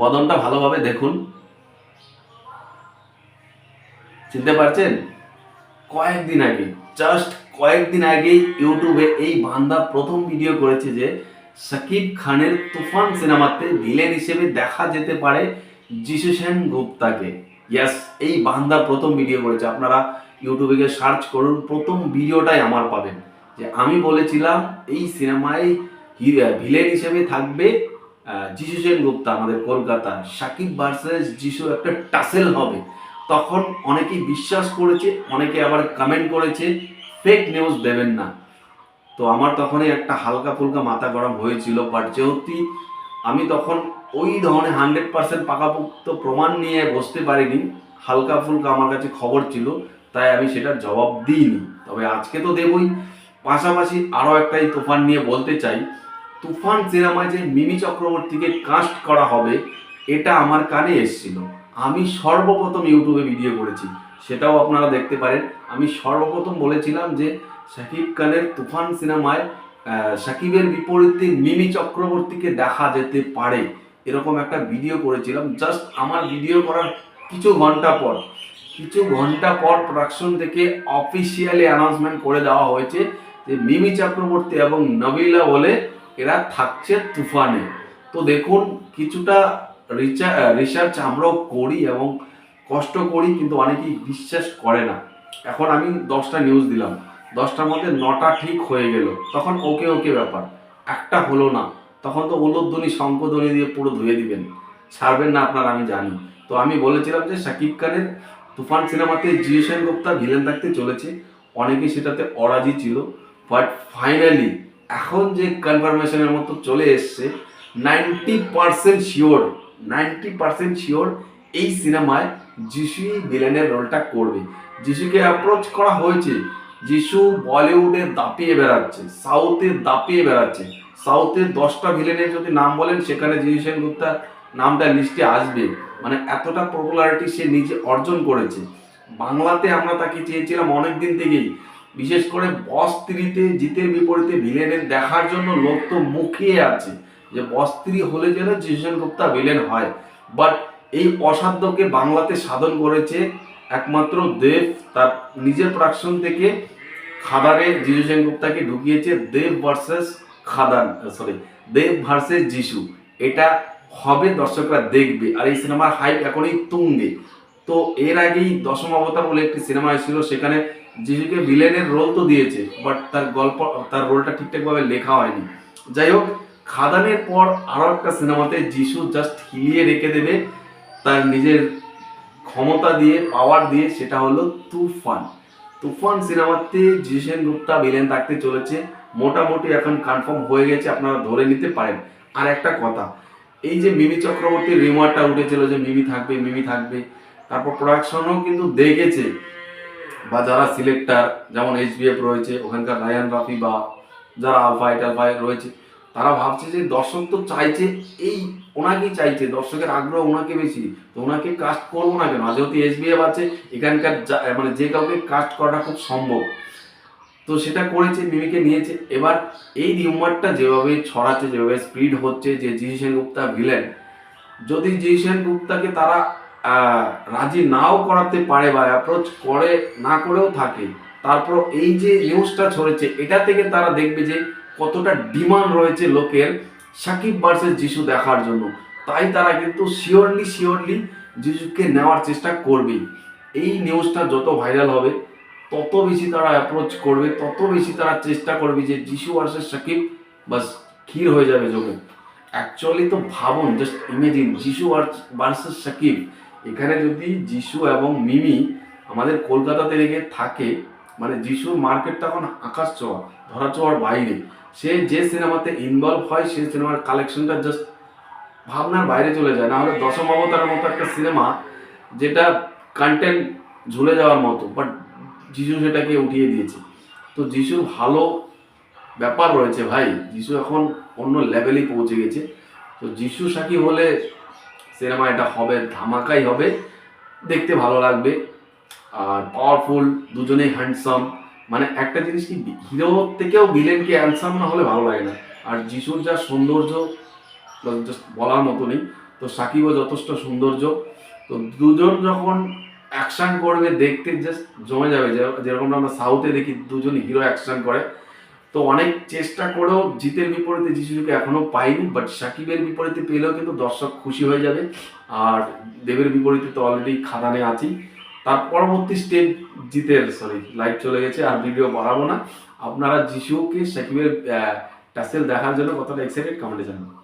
বদনটা ভালোভাবে দেখুন। চিনতে পারছেন? কয়েকদিন আগে জাস্ট কয়েকদিন আগেই ইউটিউবে এই বান্দা প্রথম ভিডিও করেছে যে সাকিব খানের তুফান সিনেমাতে ভিলেন হিসেবে দেখা যেতে পারে যিশু সেন গুপ্তাকে। ইয়াস এই বান্দা প্রথম ভিডিও করেছে। আপনারা ইউটিউবে গিয়ে সার্চ করুন, প্রথম ভিডিওটাই আমার পাবেন। যে আমি বলেছিলাম, এই সিনেমায় ভিলেন হিসেবে থাকবে যিশু সেন গুপ্তা আমাদের কলকাতা সাকিব ভার্সেস যিশু একটা টাসেল হবে। তখন অনেকেই বিশ্বাস করেছে, অনেকে আবার কমেন্ট করেছে ফেক নিউজ দেবেন না। তো আমার তখনই একটা হালকা ফুলকা মাথা গরম হয়েছিল বাট যেহেতু আমি তখন ওই ধরনের হান্ড্রেড পার্সেন্ট পাকাপোক্ত প্রমাণ নিয়ে বসতে পারিনি হালকা ফুলকা আমার কাছে খবর ছিল, তাই আমি সেটার জবাব দিইনি। তবে আজকে তো দেবই। পাশাপাশি আরও একটাই তুফান নিয়ে বলতে চাই তুফান সিনেমায় যে মিমি চক্রবর্তীকে কাস্ট করা হবে এটা আমার কানে এসেছিল। আমি সর্বপ্রথম ইউটিউবে ভিডিও করেছি। সেটাও আপনারা দেখতে পারেন। আমি সর্বপ্রথম বলেছিলাম যে শাকিব খানের তুফান সিনেমায় আহ, শাকিবের বিপরীতে মিমি চক্রবর্তীকে দেখা যেতে পারে এরকম একটা ভিডিও করেছিলাম। জাস্ট আমার ভিডিও করার কিছু ঘণ্টা পর কিছু ঘণ্টা পর প্রোডাকশন থেকে অফিসিয়ালি অ্যানাউন্সমেন্ট করে দেওয়া হয়েছে যে মিমি চক্রবর্তী এবং নবিলা বলে এরা থাকছে তুফানে। তো দেখুন, কিছুটা রিসার্চ আমরাও করি এবং কষ্ট করি, কিন্তু অনেকেই বিশ্বাস করে না। এখন আমি দশটা নিউজ দিলাম। দশটার মধ্যে নটা ঠিক হয়ে গেল। তখন ওকে ওকে ব্যাপার। একটা হলো না। তখন তো উল্লোধ্বনি শঙ্কধ্বনি দিয়ে পুরো ধুয়ে দিবেন। ছাড়বেন না আপনার, আমি জানি। তো আমি বলেছিলাম যে শাকিব খানের তুফান সিনেমাতে জিও সেন গুপ্তা ভিলেন থাকতে চলেছে। অনেকেই সেটাতে অরাজি ছিল। বাট ফাইনালি এখন যে কনফার্মেশনের মতো চলে এসছে ninety percent sure ninety percent sure এই সিনেমায় যিশুই ভিলেনের রোলটা করবে। যিশুকে অ্যাপ্রোচ করা হয়েছে, যিশু বলিউডে দাপিয়ে বেড়াচ্ছে, সাউথে দাপিয়ে বেড়াচ্ছে। সাউথের দশটা ভিলেনের যদি নাম বলেন, সেখানে যিশু গুপ্তার নামটা লিস্টে আসবে। মানে এতটা পপুলারিটি সে নিজে অর্জন করেছে। বাংলাতে আমরা তাকে চেয়েছিলাম অনেক দিন থেকেই বিশেষ করে বস জিতের বিপরীতে ভিলেনের দেখার জন্য লোক তো মুখিয়ে আছে যে বস হলে যেন জিসেন গুপ্তা ভিলেন হয়। বাট এই অসাধ্যকে বাংলাতে সাধন করেছে একমাত্র দেব, তার নিজের প্রোডাকশন থেকে খাদারে জিজু সেন গুপ্তাকে ঢুকিয়েছে Dev versus Khadaan sorry Dev versus Jishu এটা হবে দর্শকরা দেখবে। আর এই সিনেমার হাইপ এখনই তুঙ্গে। তো এর আগেই দশম অবতার বলে একটি সিনেমা এসেছিল, সেখানে যিশুকে ভিলেনের রোল তো দিয়েছে বাট তার গল্প, তার রোলটা ঠিকঠাকভাবে লেখা হয়নি। যাই হোক, খাদানের পর আরও একটা সিনেমাতে যিশু জাস্ট হিলিয়ে রেখে দেবে, তার নিজের ক্ষমতা দিয়ে পাওয়ার দিয়ে, সেটা হলো তুফান। তুফান সিনেমাতে জিসেন গুপ্তা ভিলেন থাকতে চলেছে, মোটামুটি এখন কনফার্ম হয়ে গেছে, আপনারা ধরে নিতে পারেন। আর একটা কথা, এই যে মিমি চক্রবর্তীর রিমারটা উঠেছিল যে মিমি থাকবে মিমি থাকবে, তারপর প্রোডাকশনও কিন্তু দেখেছে। বা যারা সিলেক্টার, যেমন এইচবিএফ রয়েছে, ওখানকার রায়ান রাফি বা যারা আলফাই টালফাই রয়েছে, তারা ভাবছে যে দর্শক তো চাইছে এই, ওনাকেই চাইছে, দর্শকের আগ্রহ ওনাকে বেশি, তো ওনাকে কাস্ট করব না কেন? যেহেতু এসবিএফ আছে, এখানকার মানে যে কাউকে কাস্ট করাটা খুব সম্ভব। তো সেটা করেছে, মিমিকে নিয়েছে। এবার এই রিউমারটা যেভাবে ছড়াচ্ছে, যেভাবে স্পিড হচ্ছে, যে জি সেন গুপ্তা ভিলেন যদি জি সেন গুপ্তাকে তারা রাজি নাও করাতে পারে বা অ্যাপ্রোচ করে, না করেও থাকে। তারপর এই যে নিউজটা ছড়েছে, এটা থেকে তারা দেখবে যে কতটা ডিমান্ড রয়েছে লোকের সাকিব ভার্সেস যিশু দেখার জন্য। তাই তারা কিন্তু শিওরলি শিওরলি যিশুকে নেওয়ার চেষ্টা করবেই। এই নিউজটা যত ভাইরাল হবে, তত বেশি তারা অ্যাপ্রোচ করবে, তত বেশি তারা চেষ্টা করবে যে যিশু ভার্সেস সাকিব বাস ক্ষীর হয়ে যাবে জমে অ্যাকচুয়ালি তো ভাবুন just imagine Jishu versus Sakib এখানে যদি যিশু এবং মিমি আমাদের কলকাতাতে লেগে থাকে মানে যিশুর মার্কেট তখন আকাশ ছোঁয়া, ধরা ছোঁয়ার বাইরে। সে যে সিনেমাতে ইনভলভ হয় সেই সিনেমার কালেকশনটা জাস্ট ভাবনার বাইরে চলে যায়। না হলে দশম অবতারের মতো একটা সিনেমা যেটা কন্টেন্ট ঝুলে যাওয়ার মতো বাট যিশু সেটাকে উঠিয়ে দিয়েছে। তো যিশুর ভালো ব্যাপার রয়েছে ভাই। যিশু এখন অন্য লেভেলেই পৌঁছে গেছে। তো যিশু সাকি হলে সিনেমা এটা হবে, ধামাকাই হবে, দেখতে ভালো লাগবে। আর পাওয়ারফুল দুজনেই হ্যান্ডসাম মানে একটা জিনিস কি হিরো থেকেও ভিলেনকে হ্যান্ডসাম না হলে ভালো লাগে না। আর যিশুর যা সৌন্দর্য বলার মতো নেই, তো সাকিবও যথেষ্ট সৌন্দর্য। তো দুজন যখন অ্যাকশন করবে, দেখতে জাস্ট জমে যাবে। যেরকম আমরা সাউথে দেখি, দুজন হিরো অ্যাকশন করে। তো অনেক চেষ্টা করেও জিতের বিপরীতে যিশুকে এখনও পাইনি বাট সাকিবের বিপরীতে পেলেও কিন্তু দর্শক খুশি হয়ে যাবে। আর দেবের বিপরীতে তো অলরেডি খাদানে আছি। তার পরবর্তী স্টেপ জিতের সরি লাইভ চলে গেছে, আর ভিডিও বাড়াবো না। আপনারা যিশুকে সাকিবের টাসেল দেখার জন্য কতটা এক্সাইটেড কমেন্টে জানান